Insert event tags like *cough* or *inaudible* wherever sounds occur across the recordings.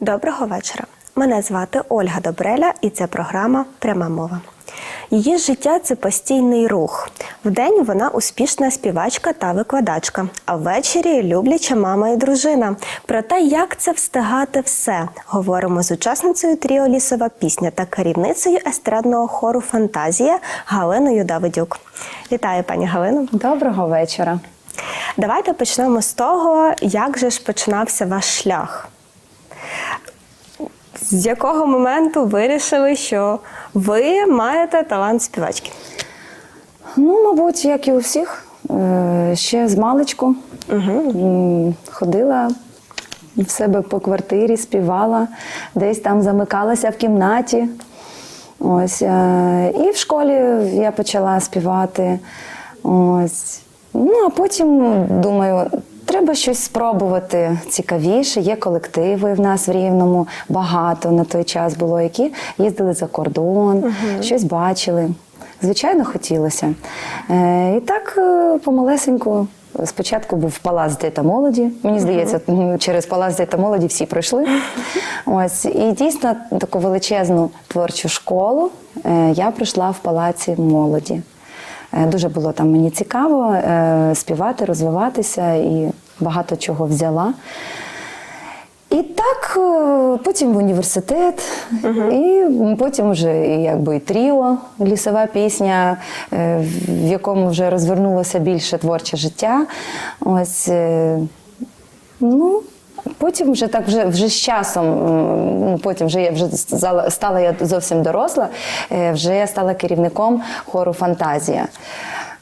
Доброго вечора. Мене звати Ольга Добреля, і це програма Пряма мова. Її життя це постійний рух. Вдень вона успішна співачка та викладачка, а ввечері любляча мама і дружина. Про те, як це встигати все, говоримо з учасницею тріо Лісова пісня та керівницею естрадного хору Фантазія Галиною Давидюк. Вітаю, пані Галино. Доброго вечора. Давайте почнемо з того, як же ж починався ваш шлях. З якого моменту вирішили, що ви маєте талант співачки? Ну, мабуть, як і у всіх, е, ще з маличку М, ходила в себе по квартирі, співала, десь там замикалася в кімнаті. Ось. е, І в школі я почала співати. Ось. Ну, а потім думаю, треба щось спробувати цікавіше. Є колективи в нас в Рівному, багато на той час було, які їздили за кордон, щось бачили. Звичайно, хотілося. Е, і так е, помалесеньку. Спочатку був палац діта молоді. Мені здається, через палац діта молоді всі пройшли. Ось і дійсно таку величезну творчу школу е, я пройшла в палаці молоді. Дуже було там мені цікаво співати, розвиватися і багато чого взяла. І так, е, потім в університет, і потім вже якби і тріо, лісова пісня, е, в якому вже розвернулося більше творче життя. Ось, е, ну, потім вже так вже, вже з часом, ну, потім вже я вже стала, я зовсім доросла, вже я стала керівником хору Фантазія.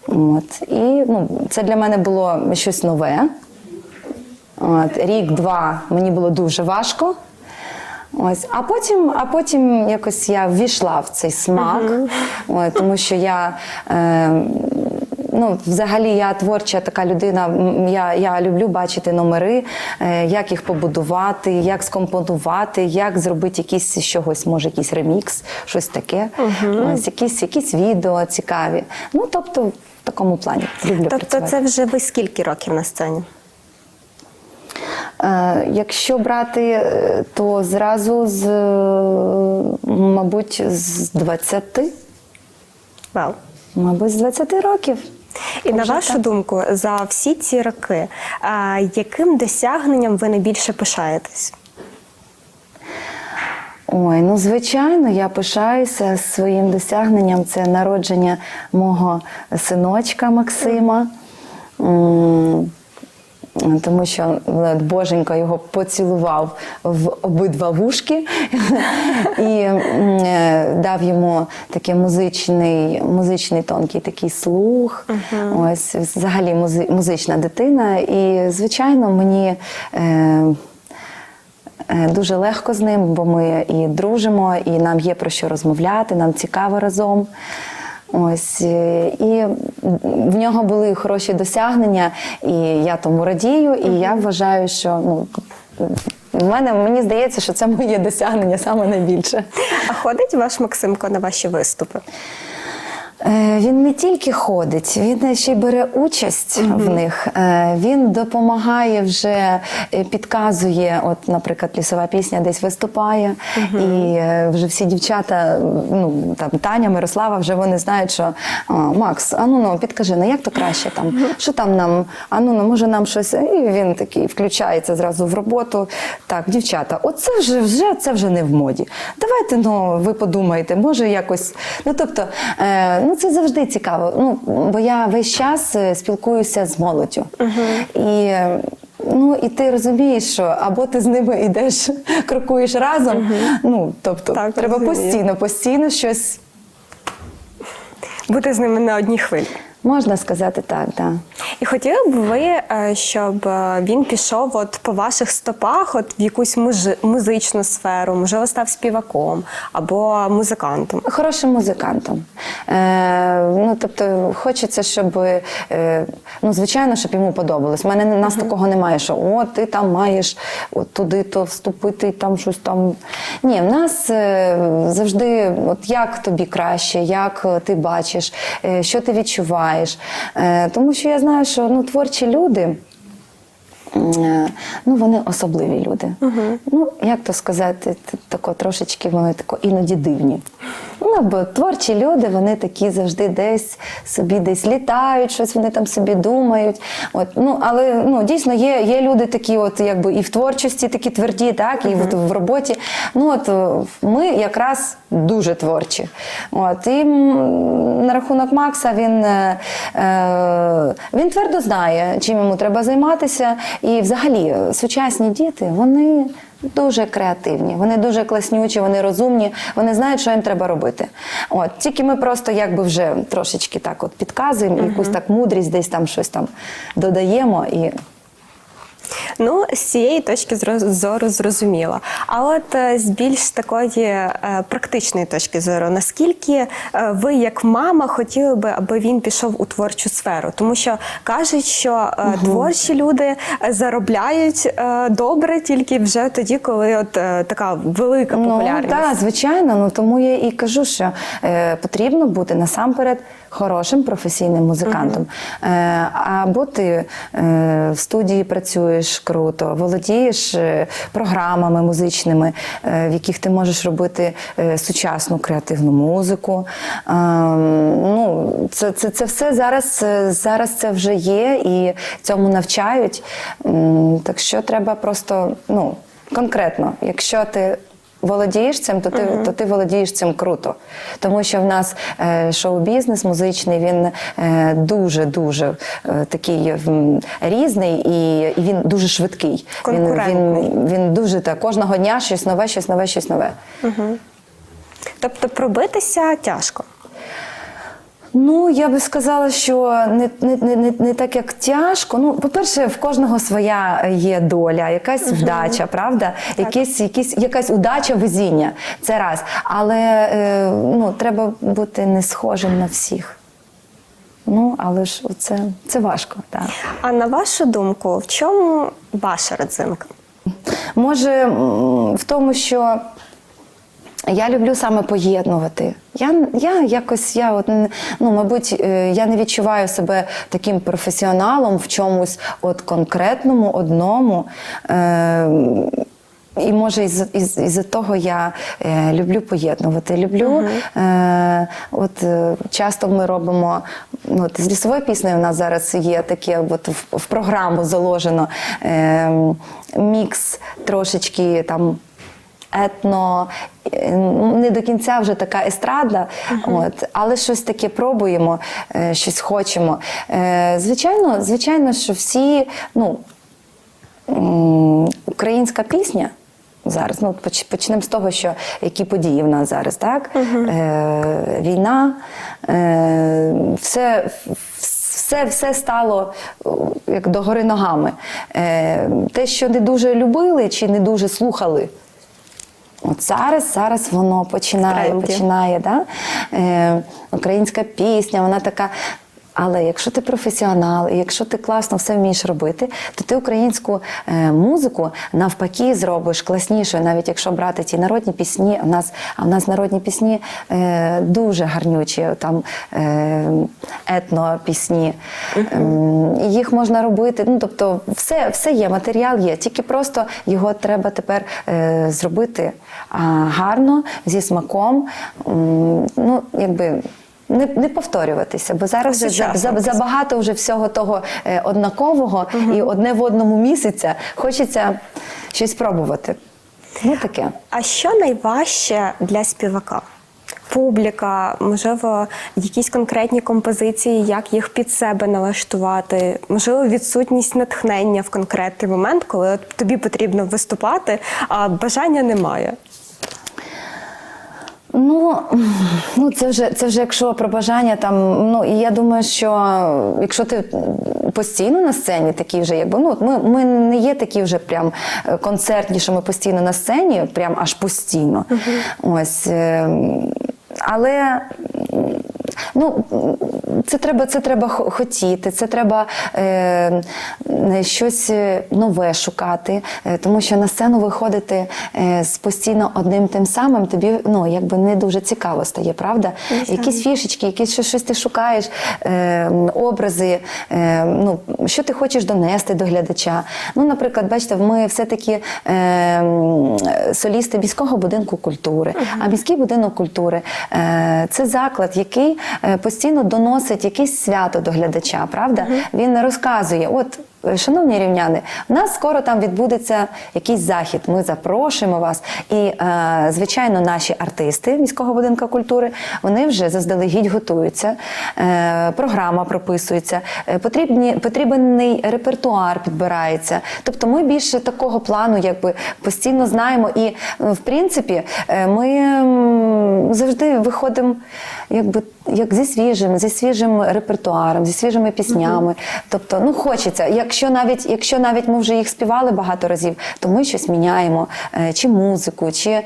От. І ну, це для мене було щось нове. От, рік-два мені було дуже важко. Ось, а потім, а потім якось я ввійшла в цей смак, От, тому що я. Е, Ну, взагалі, я творча така людина. Я, я люблю бачити номери, е, як їх побудувати, як скомпонувати, як зробити якийсь з чогось, може, якийсь ремікс, щось таке. Ось, якісь, якісь відео цікаві. Ну, тобто, в такому плані люблю Тобто, працювати. це вже ви скільки років на сцені? Е, Якщо брати, е, то зразу з, е, мабуть, з 20, Вау. мабуть, з 20 років. І на вашу так. думку, за всі ці роки, яким досягненням ви найбільше пишаєтесь? Ой, ну звичайно, я пишаюся своїм досягненням. Це народження мого синочка Максима. М, Тому що е, Боженька його поцілував в обидва вушки і е, дав йому такий музичний, музичний тонкий такий слух. Ось взагалі музи- музична дитина. І, звичайно, мені. Е, Е, Дуже легко з ним, бо ми і дружимо, і нам є про що розмовляти, нам цікаво разом. Ось е, і в нього були хороші досягнення, і я тому радію. І я вважаю, що ну У мене мені здається, що це моє досягнення саме найбільше. А ходить ваш Максимко на ваші виступи? Е, Він не тільки ходить, він ще й бере участь в них. Е, Він допомагає вже е, підказує. От, наприклад, лісова пісня десь виступає, і е, вже всі дівчата, ну там Таня, Мирослава, вже вони знають, що «А, Макс, а ну ну підкажи, ну як то краще там? Що там нам? А ну ну може нам щось? І він такий включається зразу в роботу. Так, дівчата, оце вже вже це вже не в моді. Давайте ну ви подумайте, може якось. Ну тобто, е, ну це завжди цікаво. Ну бо я весь час е, спілкуюся з молоддю. І е, Ну і ти розумієш, що або ти з ними йдеш, *laughs* крокуєш разом. Ну тобто, Так, треба розумію. постійно, постійно щось Бути з ними на одній хвилі. Можна сказати так, так. І хотіли б ви, е, щоб е, він пішов от по ваших стопах, от в якусь музичну сферу, можливо, став співаком або музикантом. Хорошим музикантом. Е, ну, тобто, хочеться, щоб, е, ну, звичайно, щоб йому подобалось. У мене нас такого немає, що о, ти там маєш от туди то вступити, там щось там. Ні, в нас е, завжди, от як тобі краще, як е, ти бачиш, е, що ти відчуваєш. Е, тому що я знаю, що ну, творчі люди. е, ну, вони особливі люди. Ну, як то сказати, тако трошечки вони тако іноді дивні. Ну, бо творчі люди, вони такі завжди десь собі десь літають, щось вони там собі думають. От, ну, але ну, дійсно є, є люди такі, от, якби і в творчості такі тверді, так, і от, в роботі. Ну, от, ми якраз дуже творчі. От, і на рахунок Макса він, е, е, він твердо знає, чим йому треба займатися. І взагалі сучасні діти, вони. Дуже креативні, вони дуже класнючі, вони розумні, вони знають, що їм треба робити. От тільки ми просто якби вже трошечки так от підказуємо, якусь так мудрість, десь там щось там додаємо і Ну, з цієї точки зору зрозуміло. А от е, з більш такої е, практичної точки зору, наскільки е, ви, як мама, хотіли би, аби він пішов у творчу сферу? Тому що кажуть, що е, творчі люди заробляють е, добре тільки вже тоді, коли от е, така велика популярність. Ну, так, звичайно. Ну тому я і кажу, що е, потрібно бути насамперед хорошим професійним музикантом. Е, або ти е, в студії працюєш круто, володієш програмами музичними, е, в яких ти можеш робити сучасну креативну музику. Е, ну, це, це, це все зараз, е, зараз це вже є і цьому навчають. Так що треба просто ну, конкретно, якщо ти володієш цим, то ти, то ти володієш цим круто. Тому що в нас е, шоу-бізнес музичний, він е, дуже-дуже е, такий м, різний і, і він дуже швидкий. Він, він, він дуже так, кожного дня щось нове, щось нове, щось нове. Тобто пробитися тяжко. Ну, я би сказала, що не, не, не, не, так як тяжко. Ну, по-перше, в кожного своя є доля, якась вдача, правда? Якісь, якісь, якась удача, везіння. Це раз. Але е, ну, треба бути не схожим на всіх. Ну, але ж це, це важко, так. А на вашу думку, в чому ваша родзинка? Може, в тому, що я люблю саме поєднувати. Я, я якось, я от, ну, мабуть, е, я не відчуваю себе таким професіоналом в чомусь от конкретному, одному. Е, і може із, із, із-за того я е, люблю поєднувати. Люблю, е, от е, часто ми робимо от з лісовою піснею. У нас зараз є таке, от в, в програму заложено е, мікс трошечки там етно, е, не до кінця вже така естрадна, от, але щось таке пробуємо, е, щось хочемо. Е, Звичайно, звичайно, що всі, ну, українська пісня. Зараз ну почнемо з того, що які події в нас зараз, так? Е, війна, е, все, все, все стало як догори ногами. Е, те, що не дуже любили чи не дуже слухали, От зараз, зараз воно починає, починає, да? е, українська пісня, вона така. Але якщо ти професіонал, і якщо ти класно все вмієш робити, то ти українську е, музику навпаки зробиш класнішою, навіть якщо брати ті народні пісні. У нас, а в нас народні пісні е, дуже гарнючі, там е, етнопісні. І їх можна робити. Ну, тобто, все, все є, матеріал є, тільки просто його треба тепер е, зробити гарно, зі смаком. М, ну, якби. Не, не повторюватися, бо зараз вже за, за, забагато вже всього того е, однакового і одне в одному місяця хочеться щось пробувати. Ну таке. А що найважче для співака? Публіка, можливо, якісь конкретні композиції, як їх під себе налаштувати, можливо, відсутність натхнення в конкретний момент, коли тобі потрібно виступати, а бажання немає. Ну, *laughs* ну це вже це вже якщо про бажання там. Ну і я думаю, що якщо ти постійно на сцені, такі вже якби ну ми, ми не є такі вже прям е, концертні, що ми постійно на сцені, прям аж постійно. Ось. е, Але ну, це треба, це треба хо- хотіти, це треба е, щось е, нове шукати, е, тому що на сцену виходити е, з постійно одним тим самим, тобі ну якби не дуже цікаво стає, правда? Якісь фішечки, якісь щось, щось ти шукаєш, е, образи, е, ну що ти хочеш донести до глядача. Ну, наприклад, бачите, ми все-таки е, солісти міського будинку культури. А міський будинок культури е, це заклад, який постійно доносить якесь свято до глядача, правда? Він розказує, от. Е, Шановні рівняни, у нас скоро там відбудеться якийсь захід. Ми запрошуємо вас. І, е, звичайно, наші артисти міського будинку культури вони вже заздалегідь готуються. Е, програма прописується, е, потрібні, потрібний репертуар підбирається. Тобто, ми більше такого плану, якби постійно знаємо. І в принципі, е, ми завжди виходимо, якби як зі свіжим, зі свіжим репертуаром, зі свіжими піснями. Тобто, ну хочеться. Якщо навіть, якщо навіть ми вже їх співали багато разів, то ми щось міняємо, е, чи музику, чи е,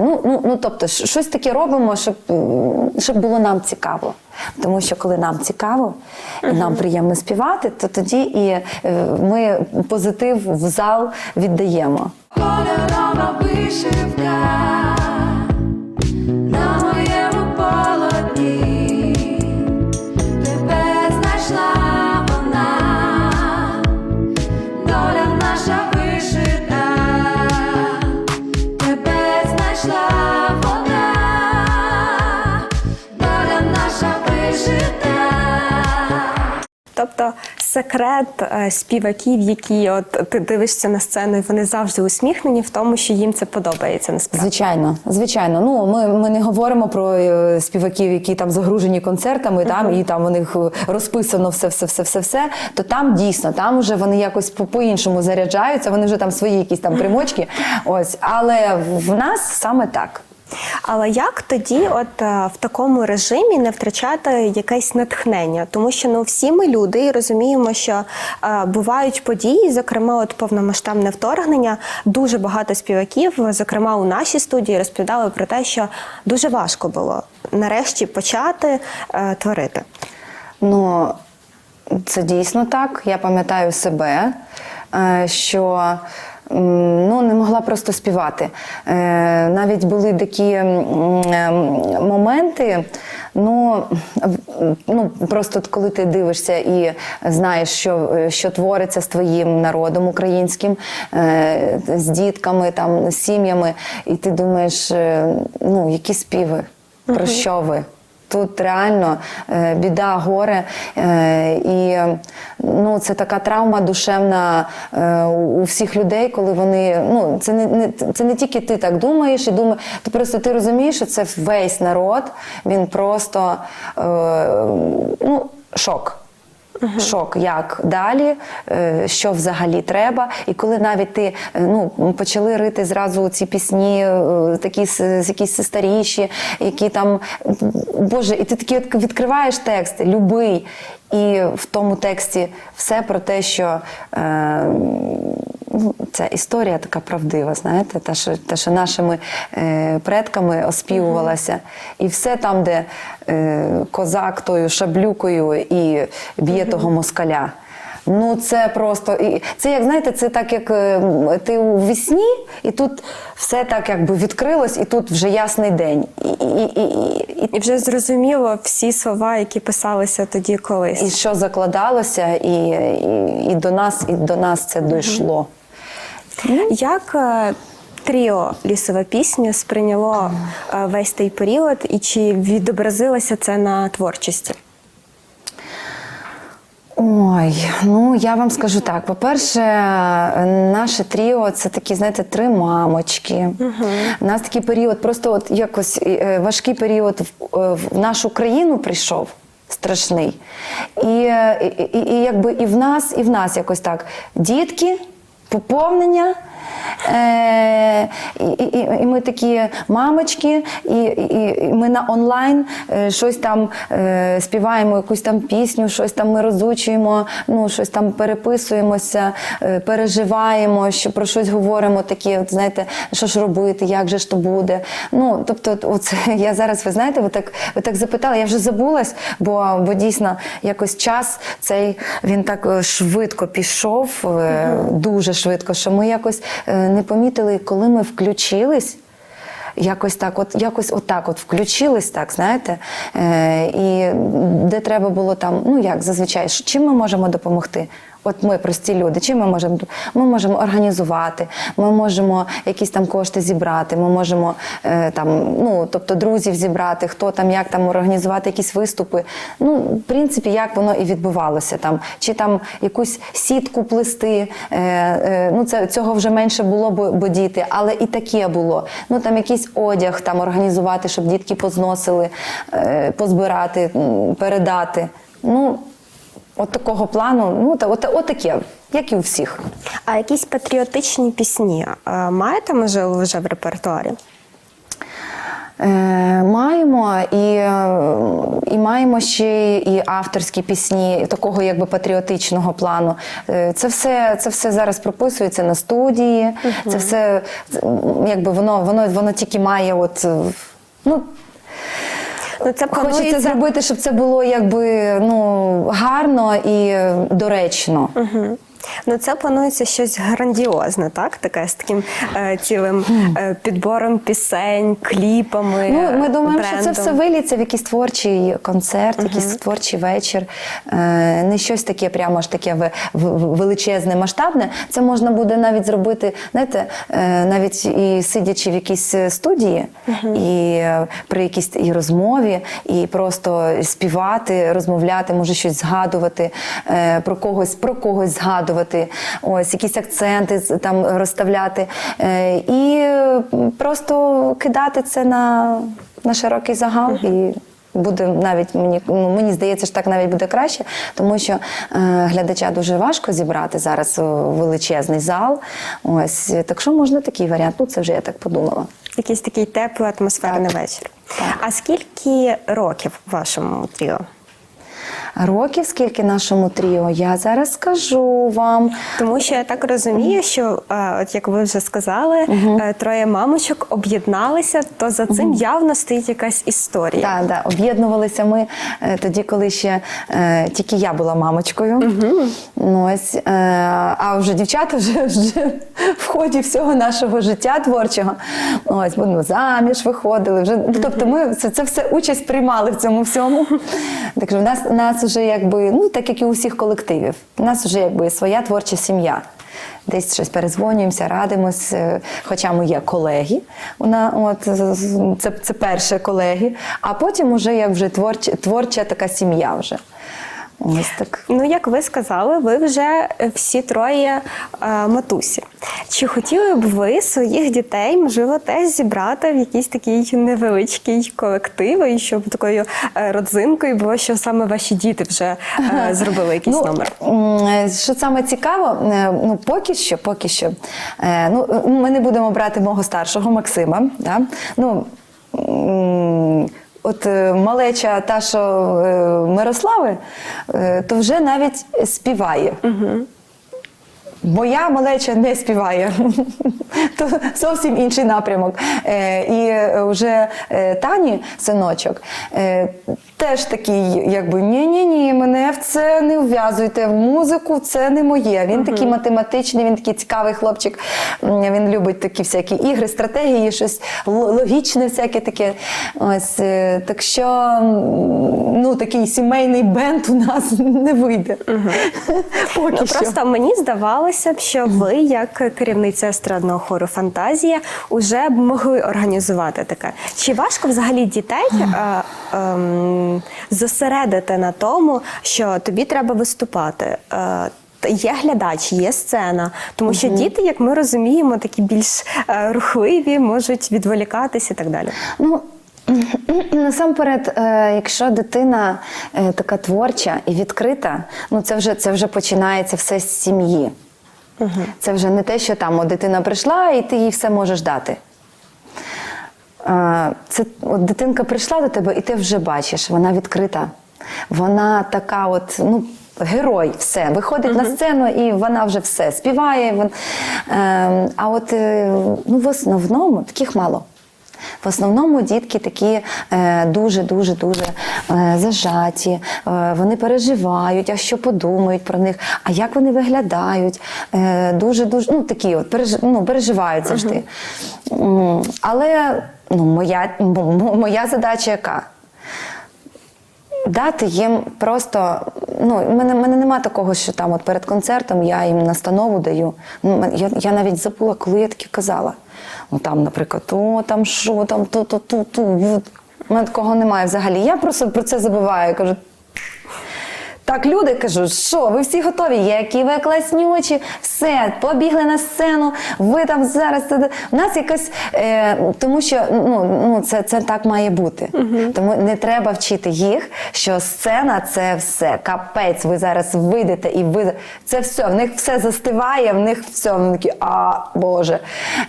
ну, ну, ну тобто, щось таке робимо, щоб, щоб було нам цікаво. Тому що коли нам цікаво і нам приємно співати, то тоді і е, ми позитив в зал віддаємо. Кольорова вишивка Тобто секрет е, співаків, які от ти дивишся на сцену, і вони завжди усміхнені в тому, що їм це подобається насправді. Звичайно, звичайно. Ну ми, ми не говоримо про е, співаків, які там загружені концертами, там і там у них е, розписано все, все, все, все, все. То там дійсно, там вже вони якось по-іншому заряджаються. Вони вже там свої якісь там примочки. Ось, але в нас саме так. Але як тоді, от е, в такому режимі, не втрачати якесь натхнення? Тому що ну всі ми люди і розуміємо, що е, бувають події, зокрема, от повномасштабне вторгнення. Дуже багато співаків, зокрема у нашій студії, розповідали про те, що дуже важко було нарешті почати е, творити. Ну, це дійсно так. Я пам'ятаю себе, е, що ну, не могла просто співати. Е, Навіть були такі е, моменти. Ну, ну просто коли ти дивишся і знаєш, що, що твориться з твоїм народом українським, е, з дітками, там, з сім'ями, і ти думаєш, е, ну, які співи, про що ви? Тут реально е, біда, горе, е, і ну, це така травма душевна е, у всіх людей, коли вони. Ну, це не, не це не тільки ти так думаєш і думаєш, ти просто ти розумієш, що це весь народ, він просто ну, шок. Шок, як далі, е, що взагалі треба. І коли навіть ти е, ну, почали рити зразу ці пісні, е, такі якісь старіші, які там, Боже, і ти такі відкриваєш текст, любий, і в тому тексті все про те, що. Е, ця історія така правдива, знаєте, та, що, та, що нашими е, предками оспівувалася. І все там, де е, козак тою шаблюкою і б'є того москаля. Ну, це просто. І це як знаєте, це так, як е, ти у вісні, і тут все так якби відкрилось, і тут вже ясний день. І, і, і, і, і, І вже зрозуміло всі слова, які писалися тоді колись. і що закладалося, і, і, і до нас, і до нас це дійшло. Як е, тріо лісова пісня сприйняло е, весь той період, і чи відобразилося це на творчості? Ой, ну я вам скажу так. По-перше, наше тріо це такі, знаєте, три мамочки. У нас такий період, просто от якось е, важкий період в, нашу країну прийшов. Страшний. І, і, і, і якби і в нас, і в нас якось так. Дітки, поповнення. Е, І, і, і- ми такі мамочки, і, і, і ми на онлайн е, щось там е, співаємо, якусь там пісню, щось там ми розучуємо, ну щось там переписуємося, е, переживаємо, що про щось говоримо, такі, от знаєте, що ж робити, як же ж то буде. Ну, тобто, оце *laughs* я зараз, ви знаєте, ви так, ви так запитали, я вже забулась, бо, бо дійсно якось час цей він так е, швидко пішов, е, дуже швидко, що ми якось не помітили, коли ми включились. Якось так, от якось отак, от включились, так знаєте, е, і де треба було там, ну як зазвичай, чим ми можемо допомогти? От ми прості люди, чим ми можемо ми можемо організувати, ми можемо якісь там кошти зібрати, ми можемо е, там, ну тобто друзів зібрати, хто там як там організувати якісь виступи. Ну, в принципі, як воно і відбувалося там, чи там якусь сітку плести. Е, е, ну це цього вже менше було, бо, діти, але і таке було. Ну там якийсь одяг там організувати, щоб дітки позносили, позбирати, передати. Ну, от такого плану, ну та от, от таке, як і у всіх. А якісь патріотичні пісні е, маєте, можливо, вже в репертуарі? Е, маємо і, е, і маємо ще і авторські пісні такого якби патріотичного плану. Е, Це все, це все зараз прописується на студії. Це все якби воно, воно, воно тільки має от. Ну, Ну, це Хочеться планується зробити, щоб це було якби ну гарно і е, доречно. Мгм. Ну, це планується щось грандіозне, так? Таке з таким е, цілим е, підбором пісень, кліпами. Ну, ми думаємо, що це все виліться в якийсь творчий концерт, якийсь творчий вечір. Е, Не щось таке, прямо ж таке в- в- величезне, масштабне. Це можна буде навіть зробити, знаєте, е, навіть і сидячи в якійсь е, студії, і е, при якійсь і розмові, і просто співати, розмовляти, може щось згадувати, е, про когось, про когось згадувати, ось якісь акценти там розставляти. Е, І просто кидати це на, на широкий загал. І буде навіть мені ну, мені здається, що так навіть буде краще, тому що е, глядача дуже важко зібрати зараз величезний зал. Ось так що можна такий варіант. Ну це вже я так подумала. Якийсь такий теплий атмосферний вечір. А скільки років вашому тріо? Років скільки нашому тріо? Я зараз скажу вам. Тому що я так розумію, що е, от як ви вже сказали, е, троє мамочок об'єдналися, то за цим явно стоїть якась історія. Так, да, об'єднувалися ми е, тоді, коли ще е, тільки я була мамочкою. Ну, ось, е, а вже дівчата вже, вже в ході всього нашого життя творчого. Ось, бо, ну, заміж виходили. Вже, ну, тобто ми це, це все участь приймали в цьому всьому. Так що в нас, нас вже якби, ну так як і у всіх колективів, у нас вже якби своя творча сім'я. Десь щось перезвонюємося, радимось. е, Хоча ми є колеги, вона от це, це перше колеги, а потім уже як вже творча, творча така сім'я вже. Ось так. Ну, як ви сказали, ви вже е, всі троє е, матусі. Чи хотіли б ви своїх дітей, можливо, теж зібрати в якийсь такий невеличкий колектив, і щоб такою е, родзинкою було, що саме ваші діти вже е, *laughs* зробили якийсь номер? е, Що саме цікаво, е, ну поки що, поки що. е, Ну, ми не будемо брати мого старшого Максима. Да? Ну, От е, малеча та, що е, Мирослави, е, то вже навіть співає. Моя малеча не співає, *laughs* то зовсім інший напрямок. Е, і е, вже е, Тані синочок теж такий, якби ні-ні-ні, мене в це не вв'язуйте, в музику це не моє. Він такий математичний, він такий цікавий хлопчик. Він любить такі всякі ігри, стратегії, щось логічне, всяке таке. Ось так що ну такий сімейний бенд у нас *laughs* не вийде. *laughs* Поки Ну, що. просто мені здавалося б, що ви, як керівниця естрадного хору Фантазія, вже б могли організувати таке. Чи важко взагалі дітей е, ем, зосередити на тому, що тобі треба виступати? Е, Є глядач, є сцена, тому що діти, як ми розуміємо, такі більш е, рухливі, можуть відволікатися і так далі. Ну, *clears throat* насамперед, е, якщо дитина е, така творча і відкрита, ну це вже, це вже починається все з сім'ї. Це вже не те, що там о, дитина прийшла, і ти їй все можеш дати. Це от дитинка прийшла до тебе, і ти вже бачиш, вона відкрита. Вона така, от, ну, герой, все. Виходить на сцену, і вона вже все співає. Вон, е, а от е, ну, в основному таких мало. В основному дітки такі е, дуже, дуже, дуже е, зажаті, е, вони переживають, а що подумають про них, а як вони виглядають. Е, дуже, дуже, ну такі от ну, переживають завжди. Але ну, моя, моя задача яка? Дати їм просто, ну, в мене, мене нема такого, що там от перед концертом я їм настанову даю. Ну, я, я навіть забула, коли я таке казала. Ну там, наприклад, о, там що, там то, то, то, то. У мене такого немає взагалі. Я просто про це забуваю. Кажу, так, люди кажуть, що ви всі готові, які ви класнючі, все, побігли на сцену, ви там зараз. У нас якось, е, тому що ну, ну, це, це так має бути. Тому не треба вчити їх, що сцена це все, капець, ви зараз вийдете і ви. Це все, в них все застиває, в них все, вони такі, а Боже.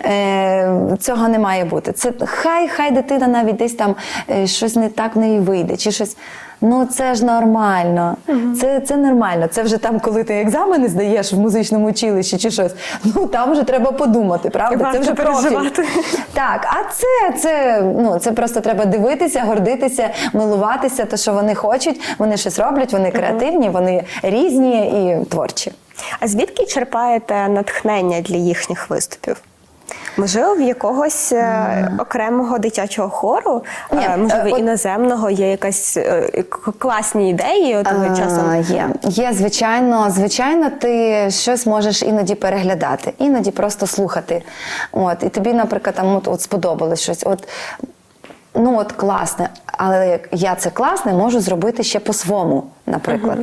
Е, цього не має бути. Це хай, хай дитина навіть десь там е, щось не так в неї вийде, чи щось. Ну це ж нормально. Це, це нормально. Це вже там, коли ти екзамени здаєш в музичному училищі чи щось. Ну там вже треба подумати, правда? Це вже профіль. переживати. Так, а це, це, ну, це просто треба дивитися, гордитися, милуватися, те, що вони хочуть. Вони щось роблять, вони креативні, вони різні і творчі. А звідки черпаєте натхнення для їхніх виступів? Можливо, в якогось mm. окремого дитячого хору, Ні, е, можливо, е, от- іноземного є якась класні ідеї. От часу А, часом Є, є, звичайно, звичайно, ти щось можеш іноді переглядати, іноді просто слухати. От, і тобі, наприклад, там от, от сподобалось щось. От, ну от класне, але я це класне можу зробити ще по-своєму, наприклад.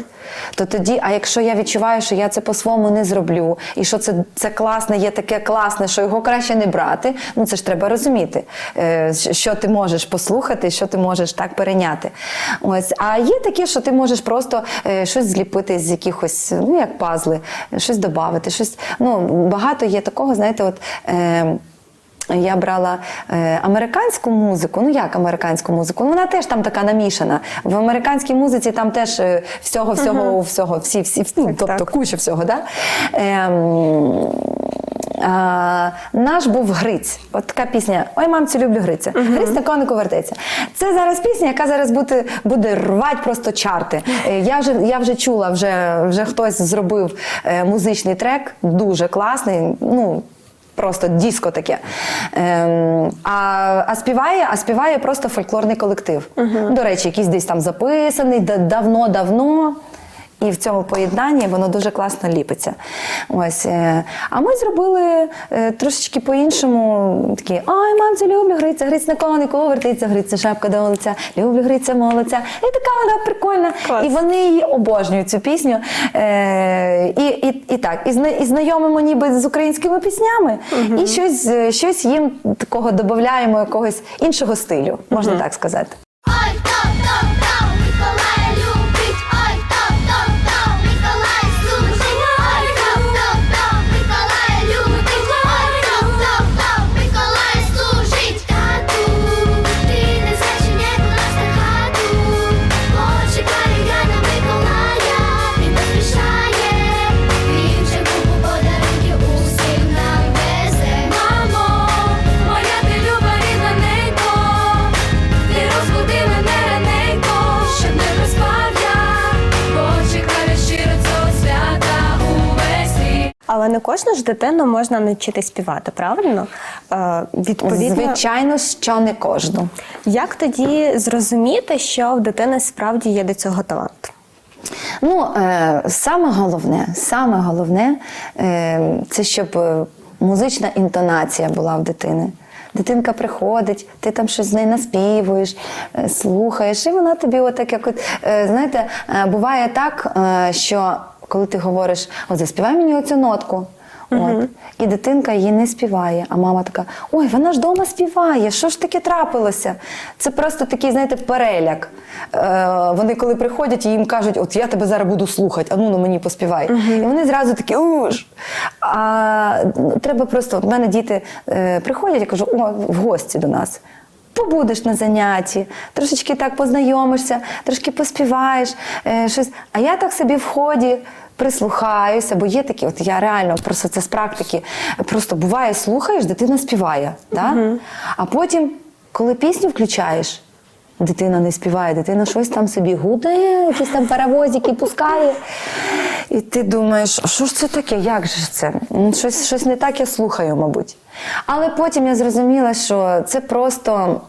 То тоді, а якщо я відчуваю, що я це по-своєму не зроблю, і що це, це класне, є таке класне, що його краще не брати, ну це ж треба розуміти, е, що ти можеш послухати, що ти можеш так перейняти. Ось, а є таке, що ти можеш просто е, щось зліпити з якихось, ну як пазли, щось додати, щось. Ну, багато є такого, знаєте, от. Е, я брала е, американську музику. Ну як американську музику? Ну, вона теж там така намішана. В американській музиці там теж е, всього, всього, всього, всі, всі, всі ну, тобто так. куча всього, да? Ем, а, наш був Гриць. От така пісня Ой, мамцю, люблю Гриця. Гриць на конику вертеться. Це зараз пісня, яка зараз буде, буде рвати просто чарти. Е, Я вже, я вже чула, вже, вже хтось зробив е, музичний трек, дуже класний. Ну, Просто диско таке. Ем, а, а співає, а співає просто фольклорний колектив. До речі, якийсь десь там записаний давно-давно. І в цьому поєднанні воно дуже класно ліпиться. Ось. е, А ми зробили е, трошечки по-іншому. Такі, ай, мамцю, люблю гриця, гриць на конику, вертиться, гриця, шапка до лиця, люблю гриця, молодця. І така вона прикольна. Клас. І вони її обожнюють цю пісню. Е, і, і, і так, і, знайомимо ніби з українськими піснями, і щось, щось їм такого додаємо, якогось іншого стилю, можна так сказати. Але не кожну ж дитину можна навчити співати, правильно? Е, відповідно, Звичайно, що не кожну. як тоді зрозуміти, що в дитини справді є до цього талант? Ну, е, саме головне, саме головне е, це щоб музична інтонація була в дитини. Дитинка приходить, ти там щось з нею наспівуєш, слухаєш, і вона тобі, отак, як от, знаєте, буває так, що коли ти говориш, от заспівай мені оцю нотку. От. І дитинка її не співає. А мама така: ой, вона ж вдома співає, що ж таке трапилося? Це просто такий, знаєте, переляк. Е, вони коли приходять і їм кажуть, от я тебе зараз буду слухати, а ну ну мені поспівай. І вони зразу такі уж. А ну, треба просто, от в мене діти е, приходять, я кажу, о, в гості до нас. Побудеш на занятті, трошечки так познайомишся, трошки поспіваєш, е, щось. А я так собі в ході прислухаюся, бо є такі, от я реально просто це з практики. Просто буває, слухаєш, дитина співає. Да? А потім, коли пісню включаєш, дитина не співає, дитина щось там собі гудає, якісь там паровозики пускає. І ти думаєш, що ж це таке? Як же це? Щось, щось не так я слухаю, мабуть. Але потім я зрозуміла, що це просто.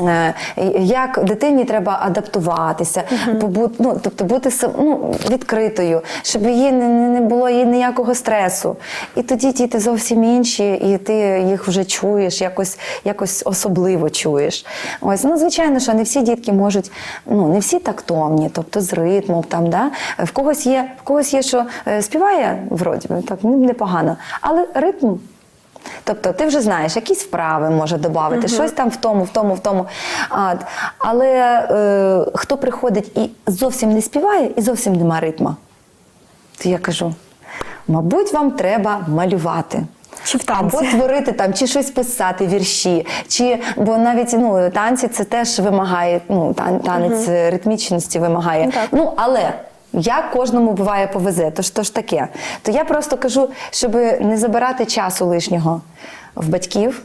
Е, Як дитині треба адаптуватися, побу- ну, тобто бути ну, відкритою, щоб її не, не було їй ніякого стресу. І тоді діти зовсім інші, і ти їх вже чуєш, якось, якось особливо чуєш. Ось, ну, звичайно, що не всі дітки можуть, ну, не всі тактовні, тобто з ритмом там, да? в когось є, в когось є, що е, співає вроді так, ну, непогано, але ритм Тобто ти вже знаєш, якісь вправи може додати, щось там в тому, в тому, в тому. А, але е, хто приходить і зовсім не співає, і зовсім нема ритма, то я кажу: мабуть, вам треба малювати. Чи в танці. Або творити там, чи щось писати, вірші, чи бо навіть ну танці це теж вимагає, ну тан- танець е, ритмічності вимагає. Ну, так. Ну але як кожному буває повезе, то ж ж таке. То я просто кажу, щоб не забирати часу лишнього в батьків.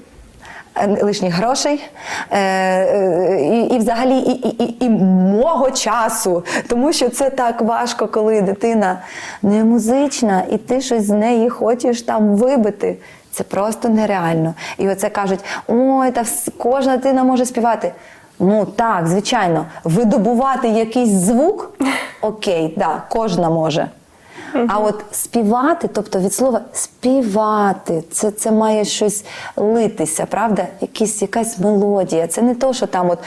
е, Лишніх грошей е, е, і, і взагалі і, і, і, і мого часу, тому що це так важко, коли дитина не музична, і ти щось з неї хочеш там вибити. Це просто нереально. І оце кажуть: ой, та кожна дитина може співати. Ну так, звичайно, видобувати якийсь звук, *laughs* окей, да, кожна може. А от співати, тобто від слова співати, це, це має щось литися, правда? Якісь, якась мелодія. Це не то, що там от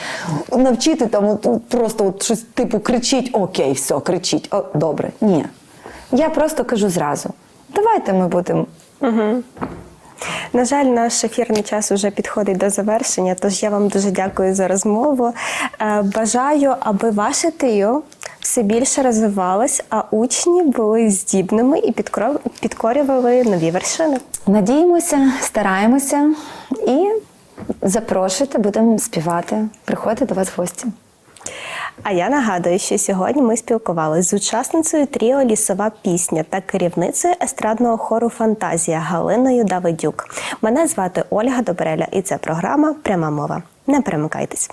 навчити там от, просто от щось типу кричить, окей, все, кричіть, о, добре. Ні. Я просто кажу зразу: давайте ми будемо. На жаль, наш ефірний час вже підходить до завершення, тож я вам дуже дякую за розмову. Е, Бажаю, аби ваше тріо все більше розвивалось, а учні були здібними і підкорювали нові вершини. Надіємося, стараємося і запрошуйте, будемо співати. Приходьте до вас в гості. А я нагадую, що сьогодні ми спілкувалися з учасницею тріо Лісова пісня та керівницею естрадного хору Фантазія Галиною Давидюк. Мене звати Ольга Добреля, і це програма Пряма мова. Не перемикайтесь.